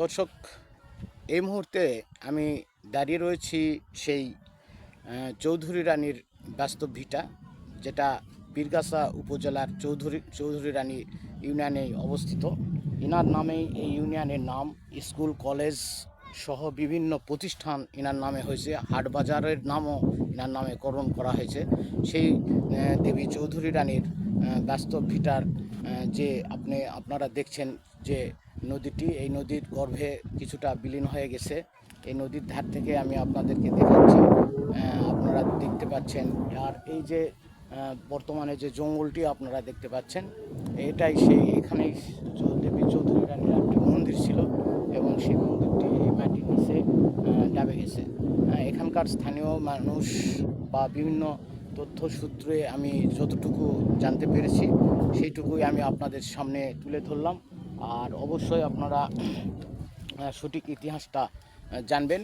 দর্শক, এই মুহূর্তে আমি দাঁড়িয়ে রয়েছি সেই চৌধুরী রানীর বাস্তব ভিটা, যেটা বীরগাছা উপজেলার চৌধুরী চৌধুরী রানী ইউনিয়নে অবস্থিত। ইনার নামেই এই ইউনিয়নের নাম, স্কুল, কলেজ সহ বিভিন্ন প্রতিষ্ঠান ইনার নামে হয়েছে। হাট বাজারের নামও ইনার নামে করণ করা হয়েছে। সেই দেবী চৌধুরী রানীর বাস্তব ভিটার যে আপনি, আপনারা দেখছেন যে নদীটি, এই নদীর গর্ভে কিছুটা বিলীন হয়ে গেছে। এই নদীর ধার থেকে আমি আপনাদেরকে দেখাচ্ছি। আপনারা দেখতে পাচ্ছেন, আর এই যে বর্তমানে যে জঙ্গলটি আপনারা দেখতে পাচ্ছেন, এটাই সেই, এখানেই দেবী চৌধুরী রানীর একটি মন্দির ছিল এবং সেই মন্দিরটি এই মাটির নিচে ডাবে গেছে। এখানকার স্থানীয় মানুষ বা বিভিন্ন তথ্য সূত্রে আমি যতটুকু জানতে পেরেছি, সেইটুকুই আমি আপনাদের সামনে তুলে ধরলাম। আর অবশ্যই আপনারা সঠিক ইতিহাসটা জানবেন।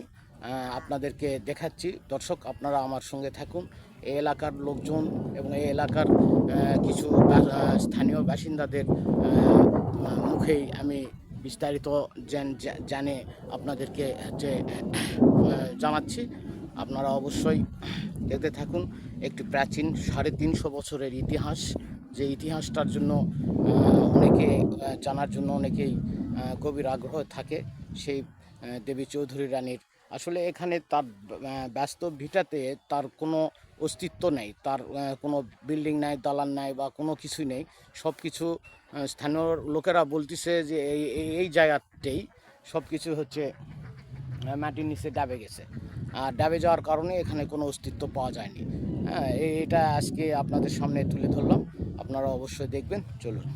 আপনাদেরকে দেখাচ্ছি। দর্শক, আপনারা আমার সঙ্গে থাকুন। এই এলাকার লোকজন এবং এই এলাকার কিছু স্থানীয় বাসিন্দাদের মুখেই আমি বিস্তারিত জানে আপনাদেরকে হচ্ছে জানাচ্ছি। আপনারা অবশ্যই দেখতে থাকুন। একটি প্রাচীন, সাড়ে তিনশো বছরের ইতিহাস। যে ইতিহাসটার জন্য অনেকে জানার জন্য অনেকেই গভীর আগ্রহ থাকে সেই দেবী চৌধুরী রানীর। আসলে এখানে তার ব্যস্ত ভিটাতে তার কোনো অস্তিত্ব নেই, তার কোনো বিল্ডিং নাই, দালান নাই বা কোনো কিছুই নেই। সব কিছু স্থানীয় লোকেরা বলতেছে যে এই, এই- জায়গাতেই সব কিছু হচ্ছে মাটির নিচে ডাবে গেছে। আর ডাবে যাওয়ার কারণে এখানে কোনো অস্তিত্ব পাওয়া যায়নি। হ্যাঁ এটা আজকে আপনাদের সামনে তুলে ধরলাম। আপনারা অবশ্যই দেখবেন চলুন।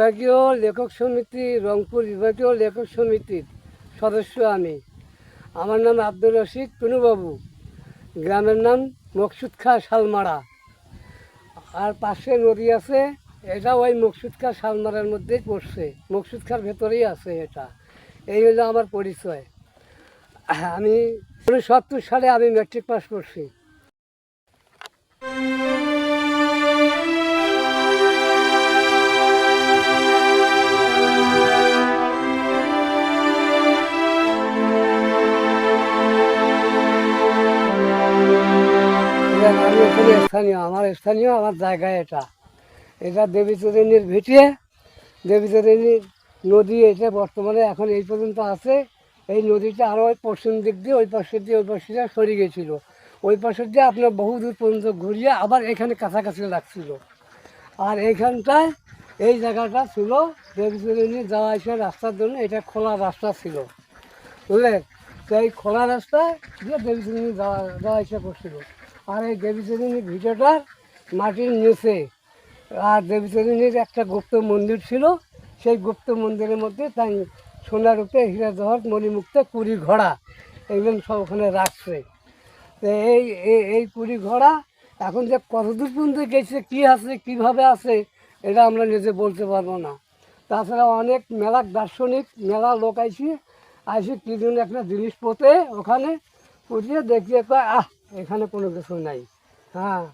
বিভাগীয় লেখক সমিতি, রংপুর বিভাগীয় লেখক সমিতির সদস্য আমি। আমার নাম আব্দুর রশিদ টুনুবাবু। গ্রামের নাম মকসুদ খা শালমারা। আর পাশে নদী আছে, এটা ওই মকসুদ খা শালমারার মধ্যেই পড়ছে। মকসুদ খার ভেতরেই আছে এটা। এই হলো আমার পরিচয়। আমি সত্তর সালে আমি ম্যাট্রিক পাস করছি। স্থানীয়, আমার স্থানীয়, আমার জায়গায় এটা। এটা দেবীচরণীর ভিটিয়ে দেবীচরণীর নদী এটা বর্তমানে এখন এই পর্যন্ত আছে। এই নদীটা আরও ওই পশ্চিম দিক দিয়ে, ওই পাশে দিয়ে, ওই পাশে দিয়ে সরে গেছিল। ওই পাশে দিয়ে আপনার বহু দূর পর্যন্ত ঘুরিয়ে আবার এখানে কাছাকাছি লাগছিল। আর এইখানটায় এই জায়গাটা ছিল দেবী দেবীচরণী যাওয়া আসা রাস্তার জন্য, এটা খোলা রাস্তা ছিল। বুঝলেন? তো এই খোলা রাস্তায় দিয়ে দেবীচরণী যাওয়া যাওয়া আসা করছিল। আর এই দেবীচরণীর ভিডিওটার মাটির নিচে। আর দেবীচরণীর একটা গুপ্ত মন্দির ছিল, সেই গুপ্ত মন্দিরের মধ্যে তাই সোনার রূপে হীরা জহর, মণিমুক্ত কুড়ি ঘোড়া এগুলো সব ওখানে রাখছে। তো এই, এই- কুড়ি ঘোড়া এখন যে কতদূর পর্যন্ত গেছে, কী আছে, কীভাবে আছে, এটা আমরা নিজে বলতে পারব না। তাছাড়া অনেক মেলা দার্শনিক, মেলা লোক আইসি আইসি কী জন্য একটা জিনিস পোতে ওখানে পুড়িয়ে দেখিয়ে কয়, আহ এখানে কোনো কিছু নাই। হ্যাঁ।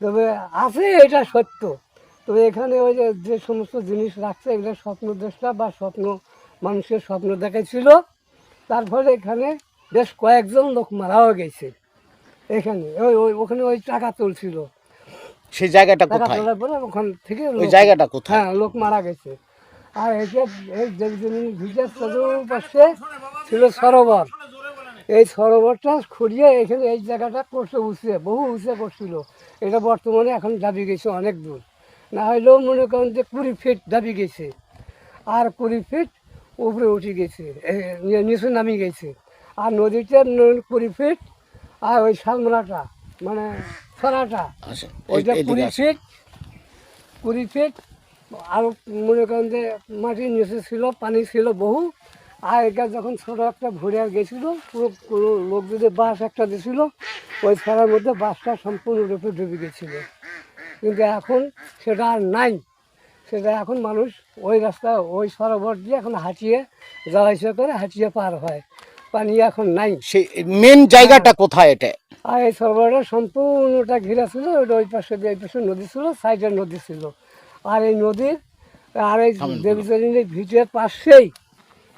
তবে আছে এটা সত্য। তবে এখানে ওই যে যে সমস্ত জিনিস রাখছে এগুলো স্বপ্নদ্রষ্টা বা স্বপ্ন মানুষের স্বপ্ন দেখাইছিল। তার ফলে এখানে বেশ কয়েকজন লোক মারাও গেছে। এখানে ওই ওই ওখানে ওই টাকা তুলছিল। সেই জায়গাটা কোথায়? তোলার পরে ওখান থেকে ওই জায়গাটা কোথায়? হ্যাঁ লোক মারা গেছে। আর এই যে এই দেবজনী ভিজের চতুর্পাশে ছিল সরোবর এই সরোবরটা খুঁড়িয়ে এখানে এই জায়গাটা করছে উঁচে বহু উঁচে করছিল। এটা বর্তমানে এখন দাবি গেছে অনেক দূর। না হলেও মনে করেন যে কুড়ি ফিট দাবি গেছে। আর কুড়ি ফিট উপরে উঠে গেছে নিচে নামি গেছে। আর নদীতে কুড়ি ফিট আর ওই সামনাটা মানে ছড়াটা আচ্ছা ওইটা কুড়ি ফিট কুড়ি ফিট আর মনে করেন যে মাটির নিচে ছিল পানি ছিল বহু। আর এটা যখন ছোটো একটা ভুড়িয়ার গেছিল পুরো কোনো লোক যদি বাস একটা দিছিল ওই ছাড়ার মধ্যে বাসটা সম্পূর্ণরূপে ডুবে গেছিল। কিন্তু এখন সেটা আর নাই। সেটা এখন মানুষ ওই রাস্তা ওই সরোবর দিয়ে এখন হাঁটিয়ে যাওয়া করে হাঁটিয়ে পার হয়। পানি এখন নাই। সেই মেন জায়গাটা কোথায় এটা? আর এই সরোবরটা সম্পূর্ণটা ঘিরা ছিল ওটা ওই পাশে দিয়ে এই পাশে নদী ছিল সাইডে নদী ছিল। আর এই নদীর আর এই দেবীচরণের ভিটের পাশেই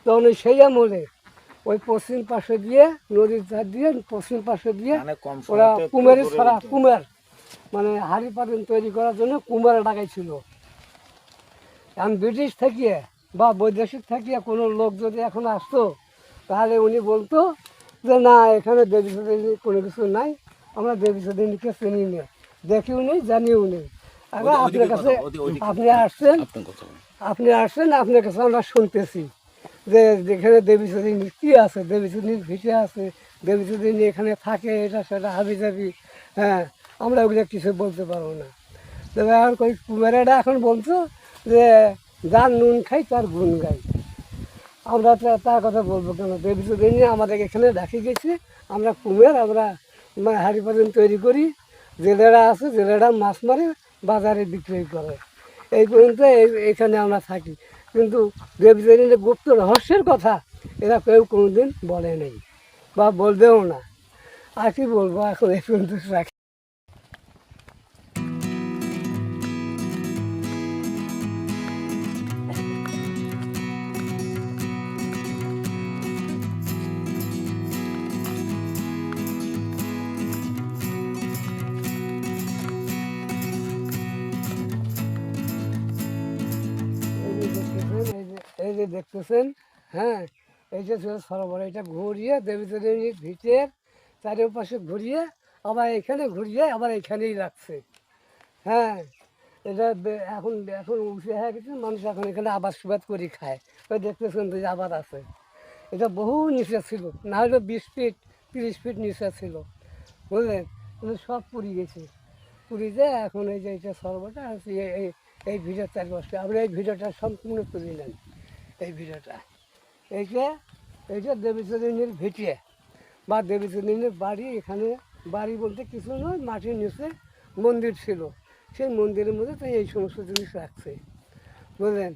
তখন ওই সেই আমলে ওই পশ্চিম পাশে দিয়ে নদীর ধার দিয়ে পশ্চিম পাশে দিয়ে ওরা কুমারি ছাড়া কুমার মানে হাড়ি পাতিন তৈরি করার জন্য কুমার ডাকাইছিল। এখন ব্রিটিশ থেকে বা বৈদেশিক থেকে কোনো লোক যদি এখন আসতো তাহলে উনি বলতো যে না এখানে দেবী সদিনী কোনো কিছু নাই আমরা দেবী সদিনীকে চিনি না দেখিও নেই জানিও নেই। আপনার কাছে আপনি আসছেন। আপনি আসছেন আপনার কাছে আমরা শুনতেছি। যে যেখানে দেবী সদিনী কী আছে, দেবী সদিনীর ভিটে আছে, দেবী সদিনী এখানে থাকে, এটা সেটা হাবি যাবি হ্যাঁ আমরা ওগুলো কিছু বলতে পারব না। তবে এখন কই, কুমারেরা এখন বলছো যে যার নুন খাই, তার গুণ গাই। আমরা তার কথা বলব কেন? দেবী সদিনী আমাদের এখানে রাখি গেছে, আমরা কুমের, আমরা হাড়ি পাতন তৈরি করি, জেলেরা আছে, জেলেরা মাছ মারে, বাজারে বিক্রয় করে। এই পর্যন্ত এখানে আমরা থাকি। কিন্তু দেবদেবীদের গুপ্ত রহস্যের কথা এরা কেউ কোনোদিন বলে নেই বা বলবেও না। আর কি বলব? এখন এই পর্যন্ত রাখি। যে দেখতেছেন হ্যাঁ এই যে সরোবর এটা ঘুরিয়ে দেবীদের ভিটের চারিপাশে ঘুরিয়ে আবার এখানে ঘুরিয়ে আবার এখানেই রাখছে। হ্যাঁ এটা এখন এখন উঠে হয়ে গেছে, মানুষ এখন এখানে আবাদ সুবাদ করে খায়। ওই দেখতেছেন তো যে আবাদ আছে। এটা বহু নিচে ছিল, না হলে বিশ ফিট, তিরিশ ফিট নিচে ছিল। বুঝলেন? সব পুড়ি গেছে। পুরী যে এখন এই যে এটা সর্বটা এই- এই এই ভিডিও চারপাশে আমরা এই ভিডিওটা সম্পূর্ণ তুলে নেন। এই ভিডিওটা। এইটা এইটা দেবীচরণীর ভিটিয়ে বা দেবীচরণীর বাড়ি এখানে বাড়ি বলতে কিছু নয় মাটির নিচে মন্দির ছিল। সেই মন্দিরের মধ্যে তো এই সমস্ত জিনিস রাখছে। বুঝলেন?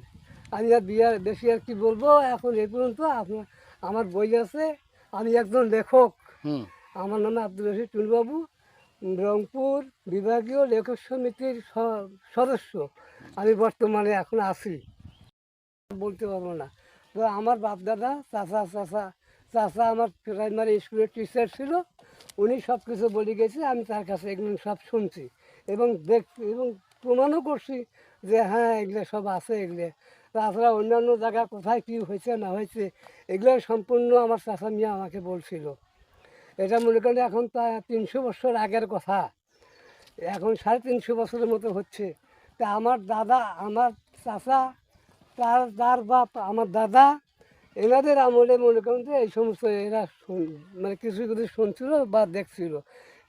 আমি আর বিয়ার বেশি আর কি বলব এখন এই পর্যন্ত আপনার আমার বই আছে আমি একজন লেখক। আমার নাম আব্দুল রশিদ টুনবাবু রংপুর বিভাগীয় লেখক সমিতির স- সদস্য। আমি বর্তমানে এখন আছি। বলতে পারব না। তো আমার বাপ দাদা চাচা চাচা চাচা আমার প্রাইমারি স্কুলের টিচার ছিল। উনি সব কিছু বলে গেছে, আমি তার কাছে এগুলো সব শুনছি। এবং দেখ, এবং প্রমাণও করছি যে হ্যাঁ এগুলো সব আছে এগুলো। তাছাড়া অন্যান্য জায়গা কোথায় কী হয়েছে, না হয়েছে, এগুলো সম্পূর্ণ আমার চাচা মিয়া আমাকে বলছিল। এটা মনে করেন এখন তা তিনশো বছর আগের কথা। এখন সাড়ে তিনশো বছরের মতো হচ্ছে। তা আমার দাদা, আমার চাচা তার তার বাপ, আমার দাদা, এনাদের আমলে মনে করেন যে এই সমস্ত এরা মানে কিছু কিছু শুনছিল বা দেখছিল।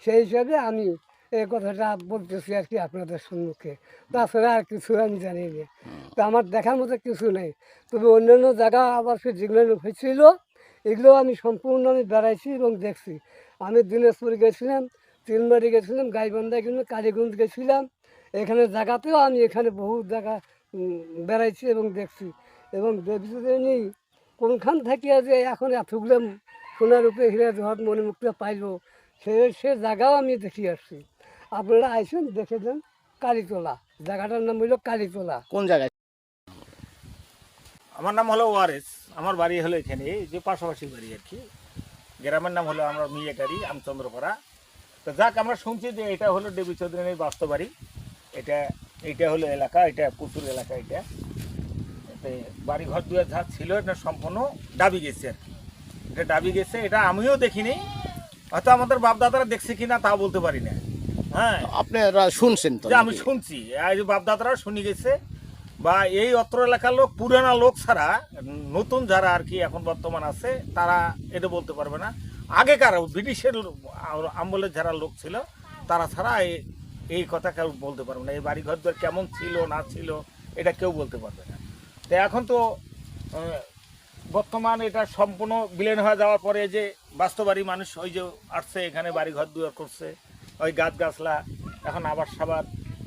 সেই হিসাবে আমি এই কথাটা বলতেছি আর কি আপনাদের সম্মুখে। তাছাড়া আর কিছু আমি জানি না। তো আমার দেখার মতো কিছু নেই। তবে অন্যান্য জায়গা আবার সে যেগুলো হয়েছিল, এগুলো আমি সম্পূর্ণ আমি বেড়াইছি এবং দেখছি। আমি দিনাজপুর গেছিলাম তিনবাড়ি গেছিলাম, গাইবান্ধা গেছিলাম, কালীগঞ্জ গেছিলাম। এখানে জায়গাতেও আমি এখানে বহু জায়গা বেড়াইছি এবং দেখছি। এবং দেবী কোনখান থেকে যে এখন এতগুলো সোনার উপরে হীরা জহর মণিমুক্তা পাইল সে সে জায়গাও আমি দেখি আসছি। আপনারা আইসেন দেখে দেন কালীতলা। জায়গাটার নাম হইল কালীতলা। কোন জায়গায়? আমার নাম হলো ওয়ারেস। আমার বাড়ি হলো এখানে এই যে পাশাপাশি বাড়ি আর কি। গ্রামের নাম হলো আমরা মিয়াকারি আমচন্দ্রপাড়া। তো তো যাক আমরা শুনছি যে এটা হলো দেবী চৌধুরীর বাস্তব বাড়ি এটা এটা হলো এলাকা এটা প্রচুর এলাকা এটা। এতে বাড়ি ঘর দুয়ার যা ছিল এটা সম্পূর্ণ ডাবি গেছে এটা ডাবি গেছে এটা আমিও দেখিনি। হয়তো আমাদের বাপদাদারা দেখছে কিনা তা বলতে পারি না। হ্যাঁ। আপনারা শুনছেন তো আমি শুনছি যে শুনি গেছে। বা এই অত্র এলাকার লোক পুরানা লোক ছাড়া নতুন যারা আর কি এখন বর্তমান আছে তারা এটা বলতে পারবে না। আগেকার ব্রিটিশের আমলের যারা লোক ছিল তারা ছাড়া এই- কথা কেউ বলতে পারবে না। এই বাড়ি ঘর দুয়ার কেমন ছিল, না ছিল, এটা কেউ বলতে পারবে না। তো এখন তো বর্তমান এটা সম্পূর্ণ বিলীন হয়ে যাওয়ার পরে যে বাস্তবাড়ি মানুষ ওই যে আসছে, এখানে বাড়ি ঘর দুয়ার করছে, ওই গাছ গাছলা এখন আবার সাবার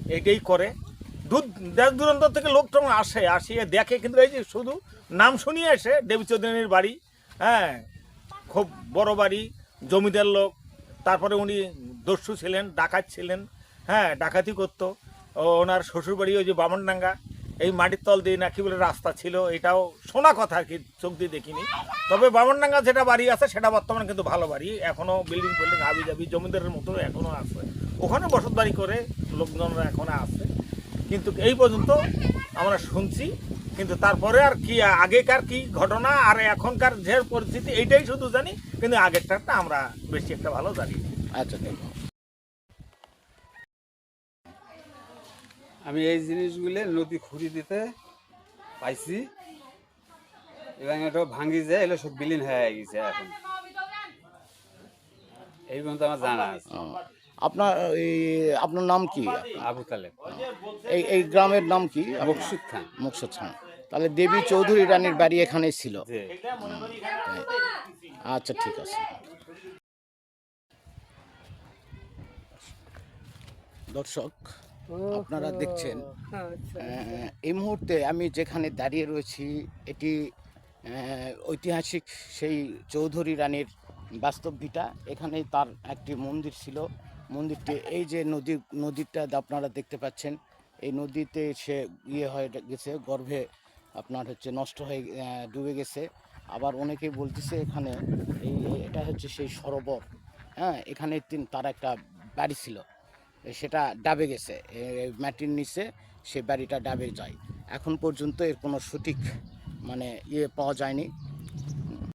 এইটাই করে। দূর, দেশ দূরান্ত থেকে লোক টোক আসে, আসিয়ে দেখে, কিন্তু এই যে শুধু নাম শুনিয়ে এসে দেবী চৌধুরীর বাড়ি হ্যাঁ খুব বড় বাড়ি, জমিদার লোক, তারপরে উনি দস্যু ছিলেন, ডাকাত ছিলেন হ্যাঁ ডাকাতি করতো। ওনার শ্বশুরবাড়ি ওই যে বামনডাঙ্গা, এই মাটির তল দিয়ে নাকি বলে রাস্তা ছিল, এটাও শোনা কথা আর কি, চোখ দিয়ে দেখিনি। তবে বামনডাঙ্গা যেটা বাড়ি আছে, সেটা বর্তমানে কিন্তু ভালো বাড়ি। এখনও বিল্ডিং ফিল্ডিং হাবি জাবি জমিদারের মতো এখনও আছে। ওখানে বসত বাড়ি করে লোকজনরা এখনও আছে। কিন্তু এই পর্যন্ত আমরা শুনছি, কিন্তু তারপরে আর কি, আগেকার কি ঘটনা আর এখনকার যে পরিস্থিতি, এইটাই শুধু জানি, কিন্তু আগেরটা আমরা বেশি একটা ভালো জানি। আচ্ছা আমি এই জিনিসগুলো নদী খুঁড়ি দিতে পাইছি। এবং এটা ভাঙি যায় এগুলো সব বিলীন হয়ে গেছে এখন। এই পর্যন্ত আমার জানা আছে। আপনার এই আপনার নাম কি? আবু তালেব। এই এই গ্রামের নাম কি? মকসুদ খান। মুকসুদ খান। তাহলে দেবী চৌধুরী রানীর বাড়ি এখানে ছিল? যে আচ্ছা ঠিক আছে। দর্শক আপনারা দেখছেন। আচ্ছা এই মুহূর্তে আমি যেখানে দাঁড়িয়ে রয়েছি এটি ঐতিহাসিক সেই চৌধুরী রানীর বাস্তব ভিটা। এখানে তার একটি মন্দির ছিল। মন্দিরটি এই যে নদী নদীটা আপনারা দেখতে পাচ্ছেন এই নদীতে সে ইয়ে হয়ে গেছে গর্ভে আপনার হচ্ছে নষ্ট হয়ে ডুবে গেছে। আবার অনেকেই বলতেছে এখানে এই এটা হচ্ছে সেই সরোবর। হ্যাঁ এখানে তিন তার একটা বাড়ি ছিল। সেটা ডাবে গেছে মাটির নিচে সে বাড়িটা ডাবে যায়। এখন পর্যন্ত এর কোনো সঠিক মানে ইয়ে পাওয়া যায়নি।